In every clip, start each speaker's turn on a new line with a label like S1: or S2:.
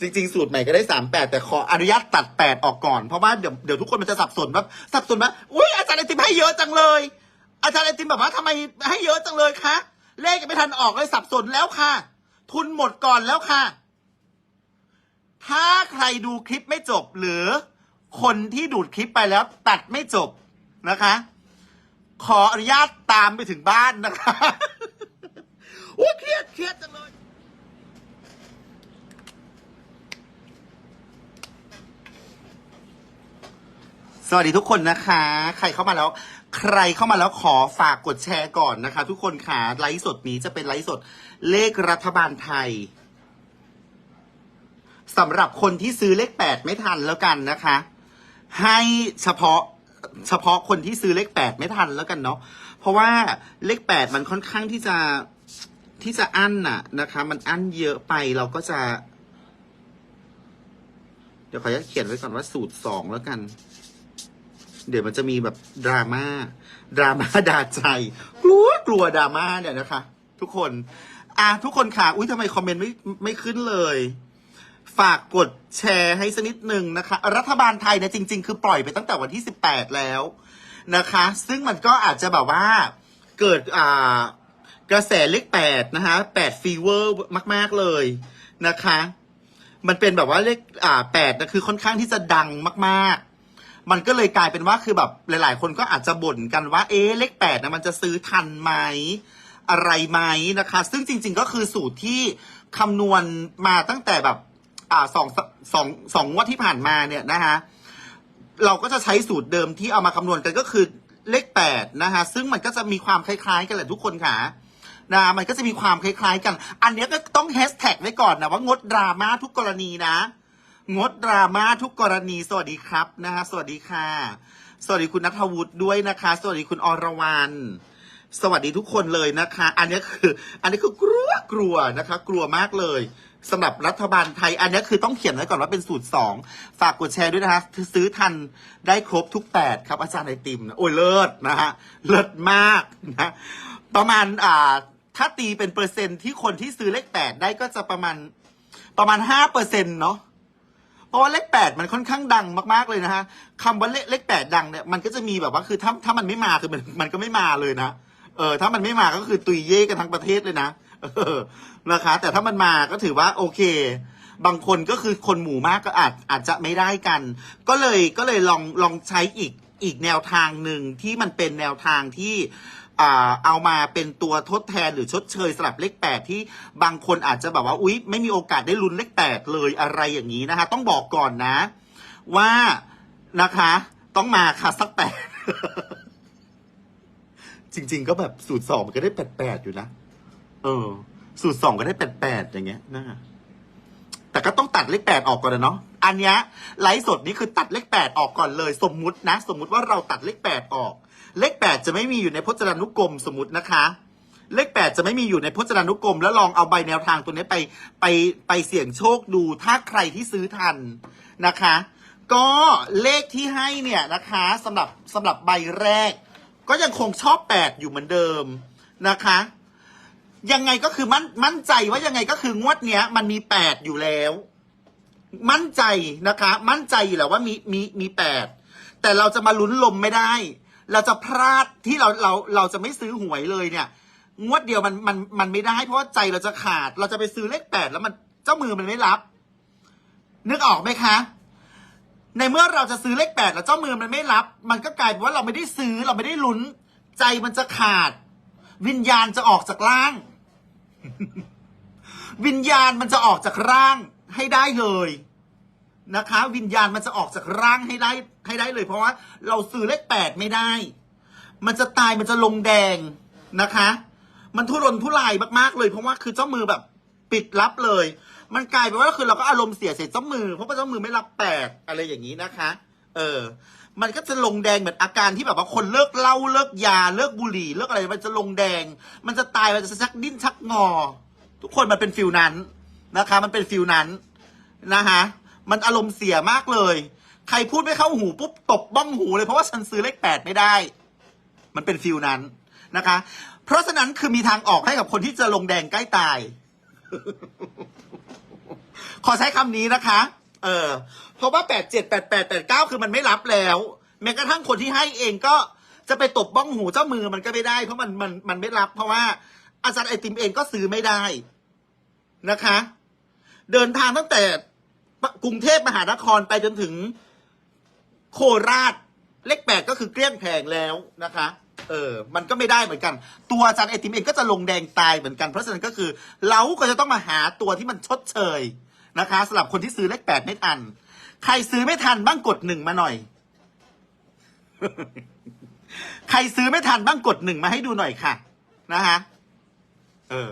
S1: จริงๆ สูตรใหม่ก็ได้สามแปดแต่ขออนุญาตตัดแปดออกก่อน เพราะว่าเดี๋ยวเดี๋ยวทุกคนมันจะสับสนว่าสับสนว่าอุ้ยอาจารย์ไอติมให้เยอะจังเลย อาจารย์ไอติมแบบว่าทำไมให้เยอะจังเลยคะเลขยังไม่ทันออกเลยสับสนแล้วค่ะ ทุนหมดก่อนแล้วค่ะ ถ้าใครดูคลิปไม่จบหรือ คนที่ดูดคลิปไปแล้วตัดไม่จบนะคะ ขออนุญาตตามไปถึงบ้านนะคะโอ้ยเครียดเครียดจังเลย สวัสดีทุกคนนะคะ ใครเข้ามาแล้ว ใครเข้ามาแล้วขอฝากกดแชร์ก่อนนะคะ ทุกคนค่ะไลฟ์สดนี้จะเป็นไลฟ์สดเลขรัฐบาลไทยสำหรับคนที่ซื้อเลขแปดไม่ทันแล้วกันนะคะ ให้เฉพาะเฉพาะคนที่ซื้อเลขแปดไม่ทันแล้วกันเนาะเพราะว่าเลขแปดมันค่อนข้างที่จะที่จะอั้นน่ะนะคะ มันอั้นเยอะไปเราก็จะ เดี๋ยวขออนุญาตเขียนไว้ก่อนว่าสูตรสองแล้วกัน เดี๋ยวมันจะมีแบบดราม่าดราม่าดาใจ กลัวกลัวดราม่าเนี่ยนะคะ ทุกคน อะทุกคนค่ะอุ้ยทำไมคอมเมนต์ไม่ไม่ขึ้นเลย ฝากกดแชร์ให้สักนิดหนึ่งนะคะ รัฐบาลไทยเนี่ยจริง ๆ คือปล่อยไปตั้งแต่วันที่ 18 แล้วนะคะ ซึ่งมันก็อาจจะแบบว่าเกิดอ่ากระแสเลข8นะคะ8ฟีเวอร์มาก ๆ เลยนะคะ มันเป็นแบบว่าเลขอ่า8นะคือค่อนข้างที่จะดังมาก ๆ มันก็เลยกลายเป็นว่าคือแบบหลาย ๆ คนก็อาจจะบ่นกันว่า เอ๊ะเลขแปดนะมันจะซื้อทันไหมอะไรไหมนะคะ ซึ่งจริง ๆ ก็คือสูตรที่คำนวณมาตั้งแต่แบบอ่าสองสองสองงวดที่ผ่านมาเนี่ยนะคะเราก็จะใช้สูตรเดิมที่เอามาคำนวณกันก็คือเลขแปดนะคะซึ่งมันก็จะมีความคล้าย ๆ กันแหละทุกคนค่ะนะมันก็จะมีความคล้าย ๆ กัน อันนี้ก็ต้องแฮชแท็กไว้ก่อนนะว่างดดราม่าทุกกรณีนะ งดดราม่าทุกกรณี สวัสดีครับนะคะสวัสดีค่ะ สวัสดีคุณนัทวุฒิด้วยนะคะ สวัสดีคุณอรวรรณสวัสดีทุกคนเลยนะคะ อันนี้คือ อันนี้คือกลัวกลัวนะคะ กลัวมากเลยสำหรับรัฐบาลไทย อันนี้คือต้องเขียนไว้ก่อนว่าเป็นสูตรสองฝากกดแชร์ด้วยนะคะ ซื้อทันได้ครบทุกแปดครับอาจารย์ไอติมนะโอ้ยเลิศนะฮะเลิศมากนะประมาณอ่าถ้าตีเป็นเปอร์เซ็นต์ที่คนที่ซื้อเลขแปดได้ก็จะประมาณประมาณห้าเปอร์เซ็นต์เนาะ เพราะว่าเลขแปดมันค่อนข้างดังมากๆเลยนะฮะคำว่าเลขเลขแปดดังเนี่ยมันก็จะมีแบบว่าคือถ้าถ้ามันไม่มาคือมันมันก็ไม่มาเลยนะเออถ้ามันไม่มาก็คือตุยเย่กันทั้งประเทศเลยนะเออนะคะ แต่ถ้ามันมาก็ถือว่าโอเค บางคนก็คือคนหมู่มากก็อาจอาจจะไม่ได้กัน ก็เลยก็เลยลองลองใช้อีก อีกแนวทางหนึ่งที่มันเป็นแนวทางที่เอามาเป็นตัวทดแทนหรือชดเชยสลับเลขแปดที่บางคนอาจจะแบบว่าอุ๊ย ไม่มีโอกาสได้ลุ้นเลขแปดเลยอะไรอย่างนี้นะคะ ต้องบอกก่อนนะ ว่านะคะ ต้องมาค่ะสักแปดจริง ๆ ก็แบบสูตรสองก็ได้แปดแปดอยู่นะเออ สูตรสองก็ได้แปดแปดอย่างเงี้ยนะ แต่ก็ต้องตัดเลขแปดออกก่อนนะเนาะอันเนี้ยไลฟ์สดนี้คือตัดเลขแปดออกก่อนเลย สมมุตินะ สมมุติว่าเราตัดเลขแปดออก เลขแปดจะไม่มีอยู่ในพจนานุกรมสมมตินะคะ เลขแปดจะไม่มีอยู่ในพจนานุกรม แล้วลองเอาใบแนวทางตัวนี้ไปไปไปเสี่ยงโชคดูถ้าใครที่ซื้อทันนะคะ ก็เลขที่ให้เนี่ยนะคะสำหรับสำหรับใบแรก ก็ยังคงชอบแปดอยู่เหมือนเดิมนะคะ ยังไงก็คือมั่นมั่นใจว่ายังไงก็คืองวดเนี้ย มันมีแปดอยู่แล้ว มั่นใจนะคะ มั่นใจอยู่แล้วว่ามีมีมีแปดแต่เราจะมาลุ้นลมไม่ได้ เราจะพลาดที่เราเราเราจะไม่ซื้อหวยเลยเนี่ย งวดเดียวมันมันมันไม่ได้ เพราะว่าใจเราจะขาด เราจะไปซื้อเลขแปดแล้วมันเจ้ามือมันไม่รับ นึกออกไหมคะ ในเมื่อเราจะซื้อเลขแปดแล้วเจ้ามือมันไม่รับ มันก็กลายเป็นว่าเราไม่ได้ซื้อเราไม่ได้ลุ้น ใจมันจะขาด วิญญาณจะออกจากร่าง วิญญาณมันจะออกจากร่างให้ได้เลยนะคะ วิญญาณมันจะออกจากร่างให้ได้ให้ได้เลย เพราะว่า เราซื้อเลขแปดไม่ได้ มันจะตายมันจะลงแดงนะคะ มันทุรนทุรายมากๆ เลยเพราะว่าคือเจ้ามือแบบ ปิดรับเลย มันกลายเป็นว่าคือเราก็อารมณ์เสียเสียเจ้ามือเพราะว่าเจ้ามือไม่รับแปดอะไรอย่างนี้นะคะ เออ มันก็จะลงแดงเหมือนอาการที่แบบว่าคนเลิกเหล้าเลิกยาเลิกบุหรี่เลิกอะไรมันจะลงแดง มันจะตายมันจะชักดิ้นชักงอ ทุกคนมันเป็นฟิลนั้นนะคะ มันเป็นฟิลนั้นนะคะมันอารมณ์เสียมากเลย ใครพูดไม่เข้าหูปุ๊บตบบ้องหูเลยเพราะว่าฉันซื้อเลขแปดไม่ได้ มันเป็นฟิลนั้นนะคะ เพราะฉะนั้นคือมีทางออกให้กับคนที่จะลงแดงใกล้ตาย ขอใช้คำนี้นะคะ เออ เพราะว่าแปดเจ็ดแปดแปดแปดเก้าคือมันไม่รับแล้ว แม้กระทั่งคนที่ให้เองก็จะไปตบบ้องหูเจ้ามือมันก็ไม่ได้ เพราะมันมันมันไม่รับ เพราะว่าอาจารย์ไอติมเองก็ซื้อไม่ได้นะคะ เดินทางตั้งแต่กรุงเทพมหานครไปจนถึงโคราชเลขแปดก็คือเกลี้ยงแผงแล้วนะคะ เออ มันก็ไม่ได้เหมือนกัน ตัวอาจารย์ไอติมเองก็จะลงแดงตายเหมือนกัน เพราะฉะนั้นก็คือ เราก็จะต้องมาหาตัวที่มันชดเชย นะคะสำหรับคนที่ซื้อเลขแปดไม่ทัน ใครซื้อไม่ทันบ้างกดหนึ่งมาหน่อย ใครซื้อไม่ทันบ้างกดหนึ่งมาให้ดูหน่อยค่ะ นะคะเออ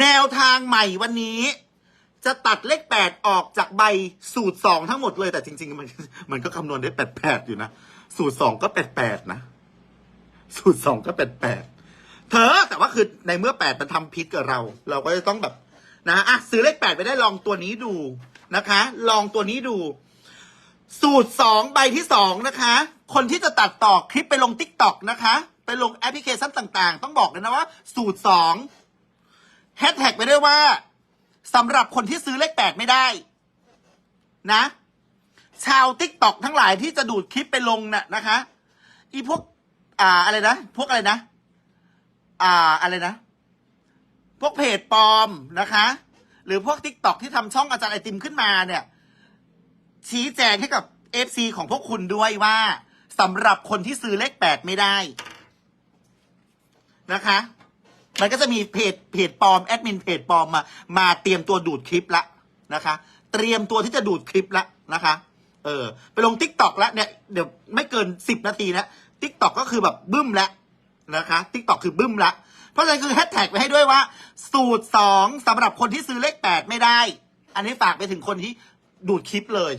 S1: แนวทางใหม่วันนี้ จะตัดเลขแปดออกจากใบสูตรสองทั้งหมดเลยแต่จริง ๆ มันมันก็คำนวณได้แปดแปดอยู่นะสูตรสองก็แปดแปดนะสูตรสองก็แปดแปดเธอแต่ว่าคือในเมื่อแปดมันทำพิษกับเรา เราก็จะต้องแบบ นะอะซื้อเลขแปดไปได้ลองตัวนี้ดูนะคะ ลองตัวนี้ดู สูตรสองใบที่สองนะคะ คนที่จะตัดต่อคลิปไปลง t ิ k t o k นะคะ ไปลงแอปพลิเคชันต่าง ๆ ต้องบอกเลยนะว่า สูตรสองแฮชแท็กไปด้วยว่าสำหรับคนที่ซื้อเลขแปดไม่ได้ นะ ชาว t ิ k t o k ทั้งหลายที่จะดูดคลิปไปลงน่ะนะคะ อีพวก อ่าอะไรนะ พวกอะไรนะ อ่าอะไรนะ วกเพจปลอมนะคะ หรือพวก t ิ k t o k ที่ทำช่องอาจารย์ไอติมขึ้นมาเนี่ย ชี้แจงให้กับ FC ของพวกคุณด้วยว่าสำหรับคนที่ซื้อเลขแปดไม่ได้นะคะ มันก็จะมีเพจเพจปลอมแอดมินเพจปลอมมา มาเตรียมตัวดูดคลิปละนะคะ เตรียมตัวที่จะดูดคลิปละนะคะ เออ ไปลง t ิ k t o k แล้วเนี่ยเดี๋ยวไม่เกินสิบนาทีนะ t ิ k t o k ก็คือแบบบึ้มแล้วนะคะ t ิ k t o k คือบึ้มละ เพราะฉะนั้นคือแฮชแท็กไปให้ด้วยว่า สูตรสองสำหรับคนที่ซื้อเลขแปดไม่ได้ อันนี้ฝากไปถึงคนที่ดูดคลิปเลย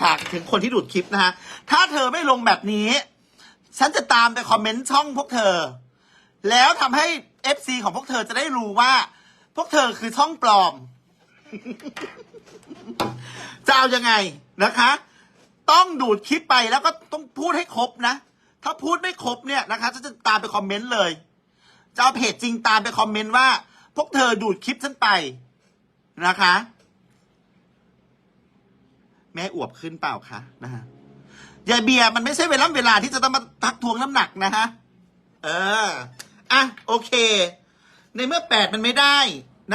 S1: ฝากถึงคนที่ดูดคลิปนะฮะ ถ้าเธอไม่ลงแบบนี้ ฉันจะตามไปคอมเมนต์ช่องพวกเธอ แล้วทำให้ FC ของพวกเธอจะได้รู้ว่า พวกเธอคือช่องปลอม จะเอายังไงนะคะ ต้องดูดคลิปไปแล้วก็ต้องพูดให้ครบนะ ถ้าพูดไม่ครบเนี่ยนะคะฉันจะตามไปคอมเมนต์เลย จะเอาเพจจริงตามไปคอมเมนต์ว่า พวกเธอดูดคลิปฉันไปนะคะ แม่อวบขึ้นเปล่าคะนะฮะยายเบียร์มันไม่ใช่เวลาเวลาที่จะต้องมาทักทวงน้ำหนักนะฮะ เออ อะ โอเค ในเมื่อแปดมันไม่ได้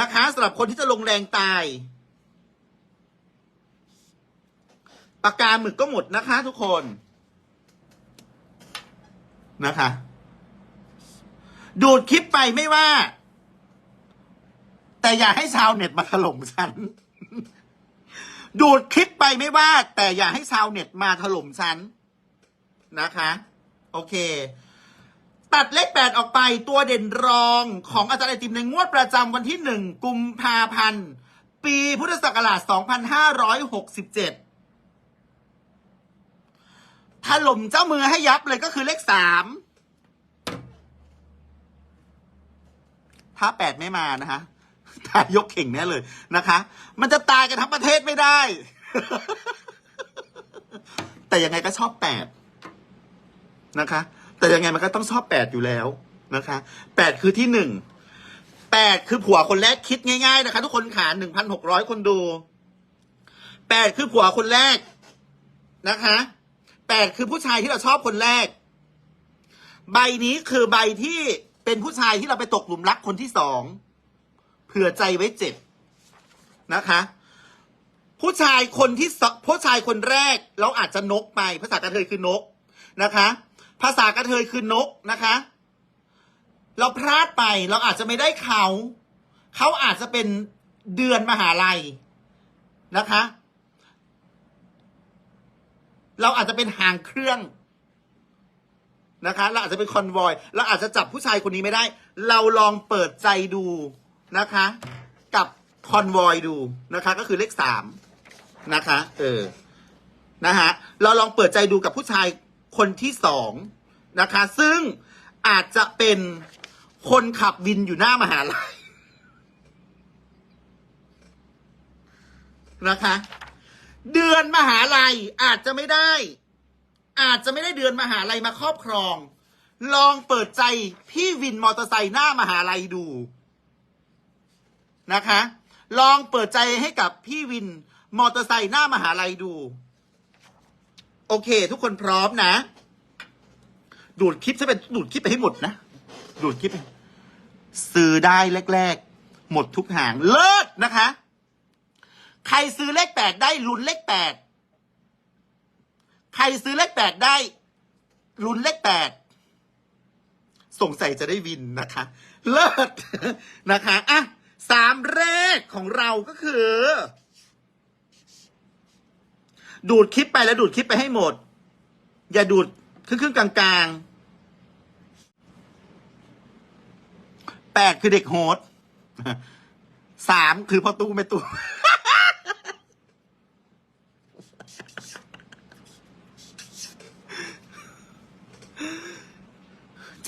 S1: นะคะสำหรับคนที่จะลงแรงตาย ปากกาหมึกก็หมดนะคะทุกคน นะคะ ดูดคลิปไปไม่ว่า แต่อย่าให้ชาวเน็ตมาถล่มฉัน ดูดคลิปไปไม่ว่า แต่อย่าให้ชาวเน็ตมาถล่มฉันนะคะ โอเค ตัดเลขแปดออกไปตัวเด่นรองของอาจารย์ไอติมในงวดประจำวันที่หนึ่งกุมภาพันธ์ ปีพุทธศักราช 2567 ถล่มเจ้ามือให้ยับเลยก็คือเลขสามถ้าแปดไม่มานะคะตายยกเข่งแน่เลยนะคะ มันจะตายกันทั้งประเทศไม่ได้ แต่ยังไงก็ชอบแปดนะคะ แต่ยังไงมันก็ต้องชอบแปดอยู่แล้วนะคะแปดคือที่หนึ่งแปดคือผัวคนแรกคิดง่ายๆนะคะ ทุกคนขาหนึ่งพันหกร้อยคนดูแปดคือผัวคนแรกนะคะ แปดคือผู้ชายที่เราชอบคนแรก ใบนี้คือใบที่เป็นผู้ชายที่เราไปตกหลุมรักคนที่สองเผื่อใจไว้เจ็บนะคะ ผู้ชายคนที่สผู้ชายคนแรก เราอาจจะนกไป ภาษากระเทยคือนกนะคะ ภาษากระเทยคือนกนะคะ เราพลาดไปเราอาจจะไม่ได้เขา เขาอาจจะเป็นเดือนมหาลัยนะคะ เราอาจจะเป็นหางเครื่องนะคะ เราอาจจะเป็นคอนวอย เราอาจจะจับผู้ชายคนนี้ไม่ได้ เราลองเปิดใจดูนะคะ กับคอนวอยดูนะคะ ก็คือเลขสามนะคะ เออ นะฮะ เราลองเปิดใจดูกับผู้ชายคนที่สองนะคะ ซึ่งอาจจะเป็นคนขับวินอยู่หน้ามหาลัยนะคะ เดือนมหาลัยอาจจะไม่ได้ อาจจะไม่ได้เดือนมหาลัยมาครอบครอง ลองเปิดใจพี่วินมอเตอร์ไซค์หน้ามหาลัยดูนะคะ ลองเปิดใจให้กับพี่วินมอเตอร์ไซค์หน้ามหาลัยดู โอเค ทุกคนพร้อมนะ ดูดคลิปจะเป็นดูดคลิปไปให้หมดนะ ดูดคลิปไปซื้อได้แรก ๆ หมดทุกหางเลิศนะคะ ใครซื้อเลขแปดได้ลุ้นเลขแปดใครซื้อเลขแปดได้ลุ้นเลขแปดสงสัยจะได้วินนะคะ เลิศนะคะอะสามเลขของเราก็คือ ดูดคลิปไปแล้วดูดคลิปไปให้หมด อย่าดูดครึ่งๆกลางๆแปดคือเด็กโฮสสามคือพ่อตู้ไม่ตู้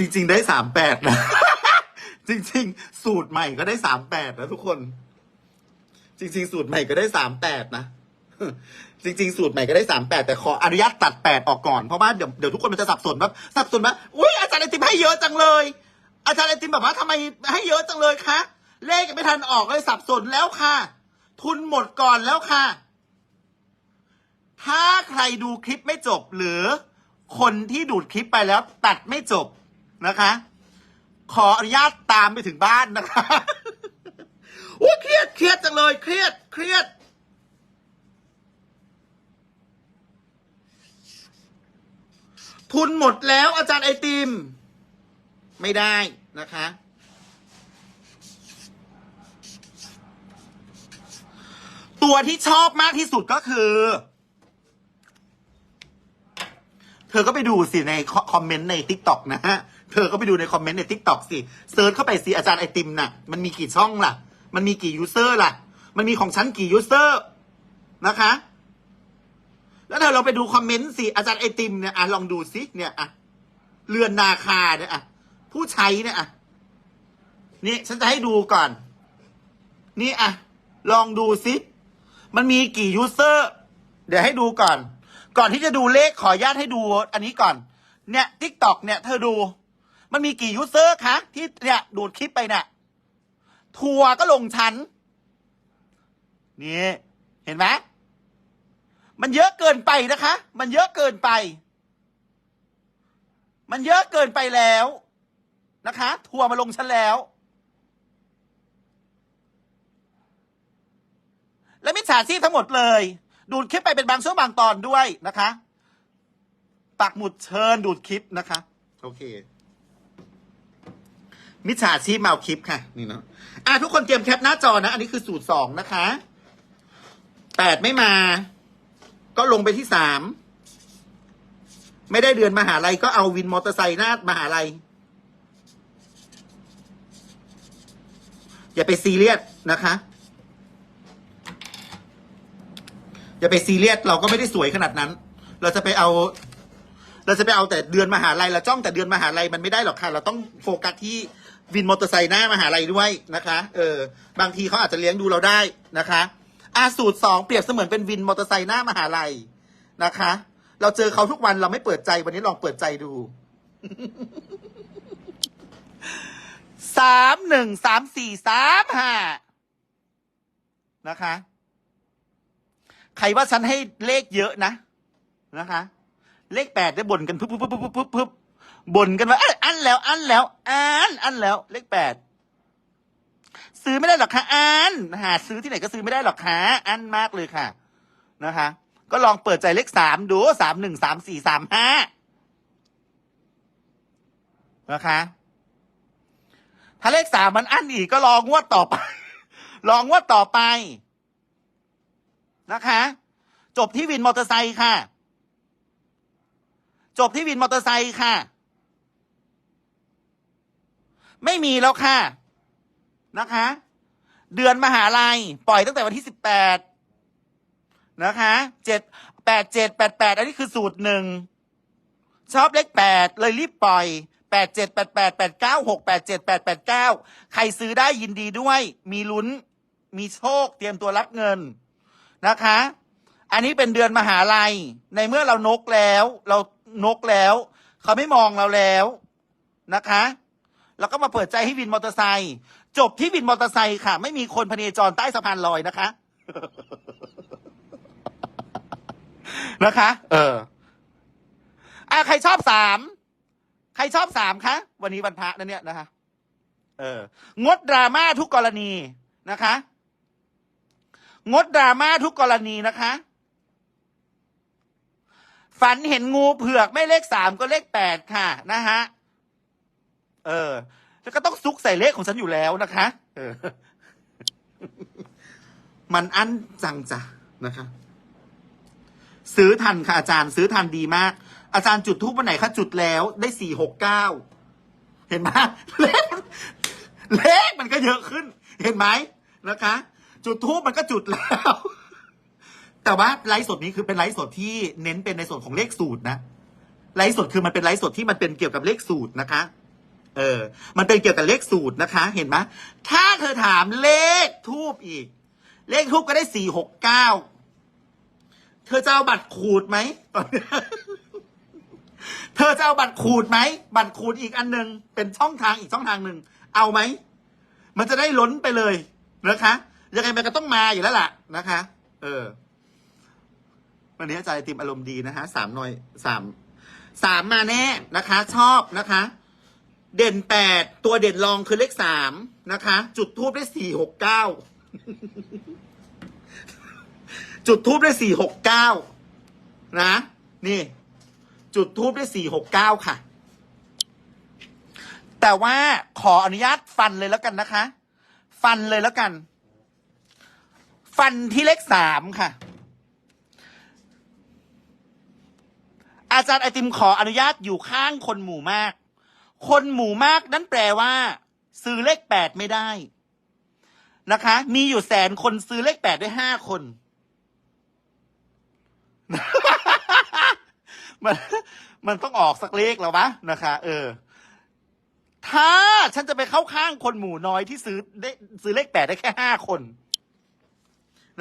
S1: จริง ๆ ได้สามแปดนะ จริง ๆ สูตรใหม่ก็ได้สามแปดนะทุกคน จริง ๆ สูตรใหม่ก็ได้สามแปดนะจริงๆ สูตรใหม่ก็ได้สามแปดแต่ขออนุญาตตัดแปดออกก่อน เพราะว่าเดี๋ยวเดี๋ยวทุกคนมันจะสับสนว่าสับสนว่าอุ้ยอาจารย์ไอติมให้เยอะจังเลย อาจารย์ไอติมแบบว่าทำไมให้เยอะจังเลยคะเลขยังไม่ทันออกเลยสับสนแล้วค่ะ ทุนหมดก่อนแล้วค่ะ ถ้าใครดูคลิปไม่จบหรือคนที่ดูดคลิปไปแล้วตัดไม่จบ นะคะ ขออนุญาตตามไปถึงบ้านนะคะโอ้เครียดเครียดจังเลย เครียดเครียด ทุนหมดแล้วอาจารย์ไอติม ไม่ได้นะคะ ตัวที่ชอบมากที่สุดก็คือ เธอก็ไปดูสิในคคอมเมนต์ในทิกตอกนะฮะ เธอก็ไปดูในคอมเมนต์ในทิกตอกสิเซิร์ชเข้าไปสิอาจารย์ไอติมน่ะ มันมีกี่ช่องล่ะ มันมีกี่ยูเซอร์ล่ะ มันมีของฉันกี่ยูเซอร์นะคะ แล้วเธอเราไปดูคอมเมนต์สิอาจารย์ไอติมเนี่ยอะลองดูสิเนี่ยอะเรือนนาคาเนี่ยอะผู้ใช้เนี่ยอะนี่ฉันจะให้ดูก่อน นี่อะลองดูสิมันมีกี่ยูเซอร์เดี๋ยวให้ดูก่อน ก่อนที่จะดูเลขขออนุญาตให้ดูอันนี้ก่อน เนี่ยทิกตอกเนี่ยเธอดู มันมีกี่ยูเซอร์คะที่เนี่ยดูดคลิปไปเนี่ยทัวร์ก็ลงชั้น นี่ เห็นไหมมันเยอะเกินไปนะคะ มันเยอะเกินไป มันเยอะเกินไปแล้วนะคะ ทัวร์มาลงชั้นแล้ว และมิจฉาชีพทั้งหมดเลย ดูดคลิปไปเป็นบางช่วงบางตอนด้วยนะคะ ปักหมุดเชิญดูดคลิปนะคะ โอเค มิจฉาชีพมาเอาคลิปค่ะ นี่เนาะอะทุกคนเตรียมแคปหน้าจอนะ อันนี้คือสูตรสองนะคะแปดไม่มา ก็ลงไปที่สามไม่ได้เดือนมหาลัยก็เอาวินมอเตอร์ไซค์หน้ามหาลัย อย่าไปซีเรียสนะคะ อย่าไปซีเรียสเราก็ไม่ได้สวยขนาดนั้น เราจะไปเอา เราจะไปเอาแต่เดือนมหาลัยเราจ้องแต่เดือนมหาลัยมันไม่ได้หรอกค่ะ เราต้องโฟกัสที่ วินมอเตอร์ไซค์หน้ามหาลัยด้วยนะคะ เออ บางทีเขาอาจจะเลี้ยงดูเราได้นะคะอาสูตรสองเปรียบเสมือนเป็นวินมอเตอร์ไซค์หน้ามหาลัยนะคะ เราเจอเขาทุกวันเราไม่เปิดใจวันนี้ลองเปิดใจดูสามหนึ่งสามสี่สามห้านะคะ ใครว่าฉันให้เลขเยอะนะนะคะ เลขแปดได้บ่นกันพึบพึบพึบพึบพึบ บ่นกันว่าเอ้อันแล้ว อันแล้ว อันอันแล้วเลขแปดซื้อไม่ได้หรอกค่ะอันหาซื้อที่ไหนก็ซื้อไม่ได้หรอกค่ะอันมากเลยค่ะ นะคะ ก็ลองเปิดใจเลขสามดูสามหนึ่งสามสี่สามห้านะคะ ถ้าเลขสามมันอันอีกก็ลองงวดต่อไป ลองงวดต่อไปนะคะ จบที่วินมอเตอร์ไซค์ค่ะ จบที่วินมอเตอร์ไซค์ค่ะ ไม่มีแล้วค่ะนะคะ เดือนมหาลัย ปล่อยตั้งแต่วันที่สิบแปดนะคะเจ็ดแปดเจ็ดแปดแปดอันนี้คือสูตรหนึ่งชอบเลขแปดเลยรีบปล่อยแปดเจ็ดแปดแปดแปดเก้าหกแปดเจ็ดแปดแปดเก้าใครซื้อได้ยินดีด้วย มีลุ้น มีโชค เตรียมตัวรับเงินนะคะ อันนี้เป็นเดือนมหาลัย ในเมื่อเรานกแล้ว เรานกแล้ว เขาไม่มองเราแล้วนะคะ แล้วก็มาเปิดใจให้วินมอเตอร์ไซค์จบที่วินมอเตอร์ไซค์ค่ะ ไม่มีคนพเนจรใต้สะพานลอยนะคะนะคะ เอออะใครชอบสามใครชอบสามคะวันนี้วันพระนะเนี่ยนะคะ เออ งดดราม่าทุกกรณีนะคะ งดดราม่าทุกกรณีนะคะ ฝันเห็นงูเผือกไม่เลขสามก็เลขแปดค่ะ นะฮะ เออแล้วก็ต้องซุกใส่เลขของฉันอยู่แล้วนะคะเออมันอั้นจังจ้ะนะคะ ซื้อทันค่ะอาจารย์ ซื้อทันดีมาก อาจารย์จุดทูปวันไหนคะจุดแล้วได้สี่หกเก้าเห็นไหมเลขเลขมันก็เยอะขึ้น เห็นไหมนะคะ จุดทูปมันก็จุดแล้ว แต่ว่าไลฟ์สดนี้คือเป็นไลฟ์สดที่เน้นเป็นในส่วนของเลขสูตรนะไลฟ์สดคือมันเป็นไลฟ์สดที่มันเป็นเกี่ยวกับเลขสูตรนะคะ เออ มันเป็นเกี่ยวกับเลขสูตรนะคะ เห็นไหมถ้าเธอถามเลขทูบอีก เลขทูบก็ได้สี่หกเก้าเธอจะเอาบัตรขูดไหมเธอจะเอาบัตรขูดไหม บัตรขูดอีกอันหนึ่งเป็นช่องทางอีกช่องทางหนึ่งเอาไหม มันจะได้ล้นไปเลยนะคะยังไงมันก็ต้องมาอยู่แล้วล่ะนะคะ เออ วันนี้อาจารย์ติมอารมณ์ดีนะฮะสามหน่อยสามสามมาแน่นะคะ ชอบนะคะ เด่นแปดตัวเด่นรองคือเลขสามนะคะ จุดทูบได้สี่หกเก้าจุดทูบได้สี่หกเก้านะ นี่ จุดทูบได้สี่หกเก้าค่ะ แต่ว่าขออนุญาตฟันเลยแล้วกันนะคะ ฟันเลยแล้วกัน ฟันที่เลขสามค่ะ อาจารย์ไอติมขออนุญาตอยู่ข้างคนหมู่มาก คนหมู่มากนั่นแปลว่า ซื้อเลขแปดไม่ได้นะคะ มีอยู่แสนคนซื้อเลขแปดได้ห้าคน มันมันต้องออกสักเลขแล้ววะนะคะ เออ ถ้าฉันจะไปเข้าข้างคนหมู่น้อยที่ซื้อได้ซื้อเลขแปดได้แค่ห้าคน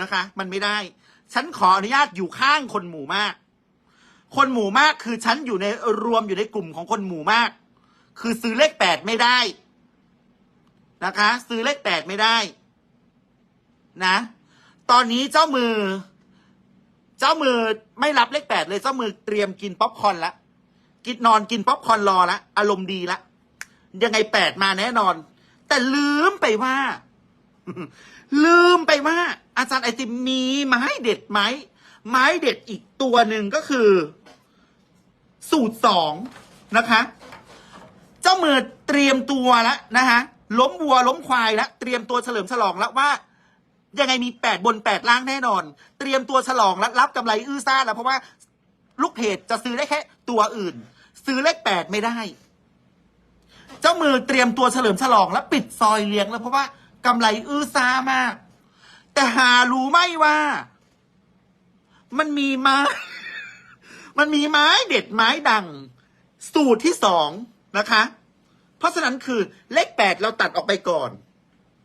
S1: นะคะ มันไม่ได้ ฉันขออนุญาตอยู่ข้างคนหมู่มาก คนหมู่มากคือฉันอยู่ในรวมอยู่ในกลุ่มของคนหมู่มาก คือซื้อเลขแปดไม่ได้ นะคะ ซื้อเลขแปดไม่ได้ นะ ตอนนี้เจ้ามือ เจ้ามือไม่รับเลขแปดเลยเจ้ามือเตรียมกินป๊อปคอนละกินนอนกินป๊อปคอนรอละอารมณ์ดีละยังไงแปดมาแน่นอน แต่ลืมไปว่า ลืมไปว่า อาจารย์ไอติมมีไม้เด็ดไหมไม้เด็ดอีกตัวหนึ่งก็คือ สูตรสองนะคะ เจ้ามือเตรียมตัวแล้วนะคะล้มวัวล้มควายแล้วเตรียมตัวเฉลิมฉลองแล้วว่า ยังไงมีแปดบนแปดล่างแน่นอน เตรียมตัวฉลองแล้วรับกำไรอื้อซ่าแล้วเพราะว่าลูกเพจจะซื้อได้แค่ ตัวอื่น ซื้อเลขแปดไม่ได้ เจ้ามือเตรียมตัวเฉลิมฉลองแล้วปิดซอยเลี้ยงแล้วเพราะว่ากำไรอื้อซ่ามาก แต่หารู้ไหมว่า มันมีไม้มันมีไม้เด็ดไม้ดัง สูตรที่สอง นะคะ เพราะฉะนั้นคือเลขแปดเราตัดออกไปก่อน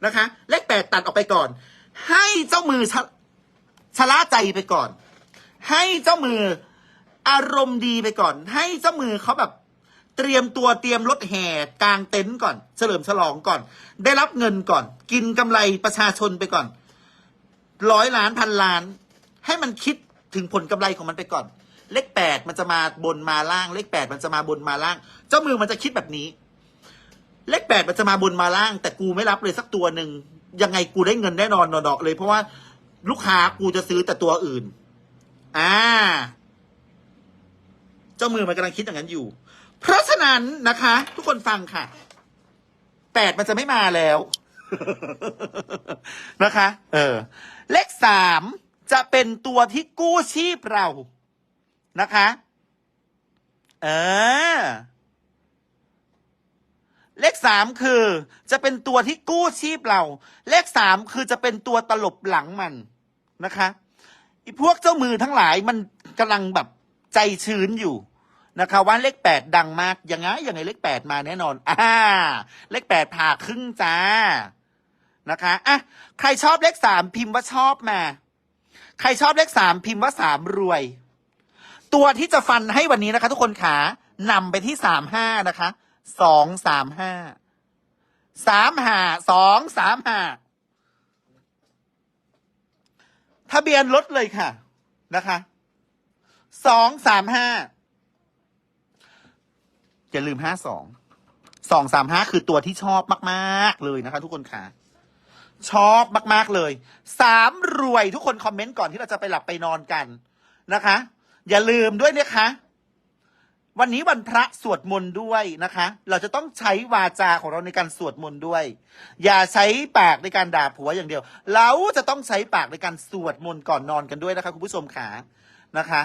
S1: นะคะ เลขแปดตัดออกไปก่อน ให้เจ้ามือชะชะล่าใจไปก่อน ให้เจ้ามืออารมณ์ดีไปก่อน ให้เจ้ามือเขาแบบเตรียมตัวเตรียมรถแห่กลางเต็นท์ก่อน เฉลิมฉลองก่อน ได้รับเงินก่อน กินกำไรประชาชนไปก่อนร้อยล้านพันล้าน ให้มันคิดถึงผลกำไรของมันไปก่อน เลขแปดมันจะมาบนมาล่าง เลขแปดมันจะมาบนมาล่าง เจ้ามือมันจะคิดแบบนี้ เลขแปดมันจะมาบนมาล่าง แต่กูไม่รับเลยสักตัวหนึ่งยังไงกูได้เงินแน่นอนดอกๆเลย เพราะว่าลูกค้ากูจะซื้อแต่ตัวอื่น อ่า เจ้ามือมันกำลังคิดอย่างนั้นอยู่ เพราะฉะนั้นนะคะ ทุกคนฟังค่ะแปดมันจะไม่มาแล้วนะคะ เออ เลขสามจะเป็นตัวที่กู้ชีพเรานะคะ เออ เลข สามคือจะเป็นตัวที่กู้ชีพเรา เลขสามคือจะเป็นตัวตลบหลังมันนะคะไอีพวกเจ้ามือทั้งหลายมันกำลังแบบใจชื้นอยู่นะคะว่าเลขแปดดังมากยังไงยังไงเลขแปดมาแน่นอนอ่าเลขแปดผ่าครึ่งจ้านะคะอะใครชอบเลขสามพิมพ์ว่าชอบมา ใครชอบเลขสามพิมพ์ว่าสามรวย ตัวที่จะฟันให้วันนี้นะคะ ทุกคนขานำไปที่สามห้านะคะ สองสามห้าสามห้าสองสามห้าทะเบียนรถเลยค่ะ นะคะสองสามห้าอย่าลืมห้าสองสองสามห้าคือตัวที่ชอบมาก ๆ เลยนะคะ ทุกคนค่ะ ชอบมาก ๆ เลยสามรวยทุกคนคอมเมนต์ก่อนที่เราจะไปหลับไปนอนกันนะคะ อย่าลืมด้วยนะคะ วันนี้วันพระสวดมนต์ด้วยนะคะ เราจะต้องใช้วาจาของเราในการสวดมนต์ด้วย อย่าใช้ปากในการด่าผัวอย่างเดียว เราจะต้องใช้ปากในการสวดมนต์ก่อนนอนกันด้วยนะคะคุณผู้ชมขานะคะ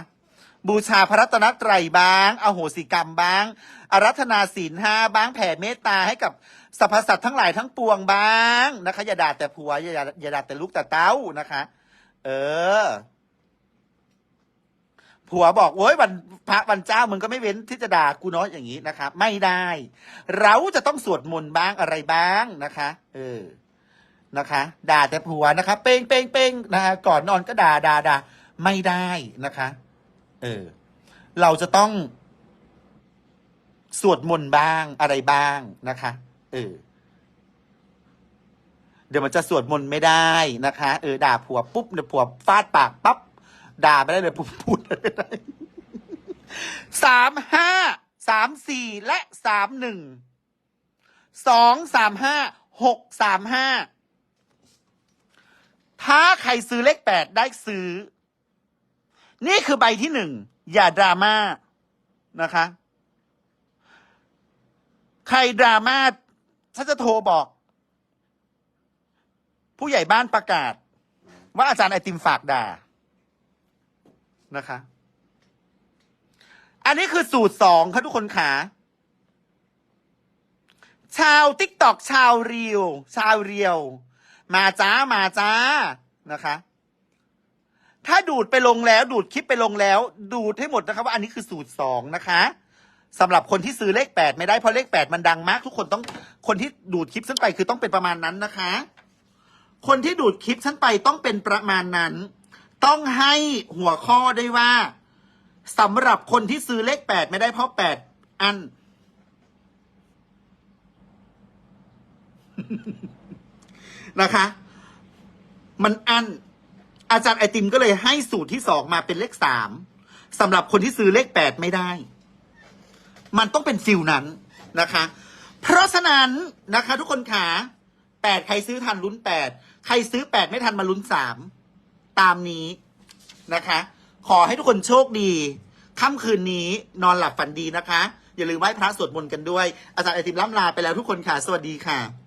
S1: บูชาพระรัตนตรัยบ้างอโหสิกรรมบ้างอารัธนาศีลห้าบ้างแผ่เมตตาให้กับสรรพสัตว์ทั้งหลายทั้งปวงบ้างนะคะอย่าด่าแต่ผัวอย่าอย่าอย่าด่าแต่ลูกแต่เต้านะคะ เออผัวบอกโอ้ยวัน ระวันเจ้ามึงก็ไม่เว้นที่จะด่ากูเนาะอย่างนี้นะคะไม่ได้ เราจะต้องสวดมนต์บ้างอะไรบ้างนะคะ เออนะคะ ด่าแต่ผัวนะคะ เป้งเป้งเป้งนะคะก่อนนอนก็ด่าด่าด่าไม่ได้นะคะ เออ เราจะต้องสวดมนต์บ้างอะไรบ้างนะคะ เออ เดี๋ยวมันจะสวดมนต์ไม่ได้นะคะ เออ ด่าผัวปุ๊บเดี๋ยวผัวฟาดปากปั๊บด่าไม่ได้เลยพูดพูดอะไรไม่ได้ สามห้าสามสี่และสามหนึ่งสองสามห้าหกสามห้าถ้าใครซื้อเลขแปดได้ซื้อ นี่คือใบที่หนึ่ง อย่าดราม่านะคะ ใครดราม่าฉันจะโทรบอก ผู้ใหญ่บ้านประกาศ ว่าอาจารย์ไอติมฝากด่านะคะ อันนี้คือสูตรสองครับทุกคนขาชาวติ๊กตอกชาวเรียว ชาวเรียว มาจ้ามาจ้านะคะ ถ้าดูดไปลงแล้วดูดคลิปไปลงแล้ว ดูดให้หมดนะครับว่าอันนี้คือสูตรสองนะคะสำหรับคนที่ซื้อเลขแปดไม่ได้เพราะเลขแปดมันดังมาก ทุกคนต้องคนที่ดูดคลิปฉันไปคือต้องเป็นประมาณนั้นนะคะ คนที่ดูดคลิปฉันไปต้องเป็นประมาณนั้น ต้องให้หัวข้อได้ว่า สำหรับคนที่ซื้อเลขแปดไม่ได้เพราะแปดอัน นะคะ มันอัน อาจารย์ไอติมก็เลยให้สูตรที่สองมาเป็นเลขสามสำหรับคนที่ซื้อเลขแปดไม่ได้ มันต้องเป็นฟิลนั้นนะคะ เพราะฉะนั้นนะคะ ทุกคนขาแปดใครซื้อทันลุ้นแปดใครซื้อแปดไม่ทันมาลุ้นสามตามนี้นะคะ ขอให้ทุกคนโชคดีค่ำคืนนี้นอนหลับฝันดีนะคะ อย่าลืมไหว้พระสวดมนต์กันด้วย อาจารย์ไอติมล่ำลาไปแล้วทุกคนค่ะ สวัสดีค่ะ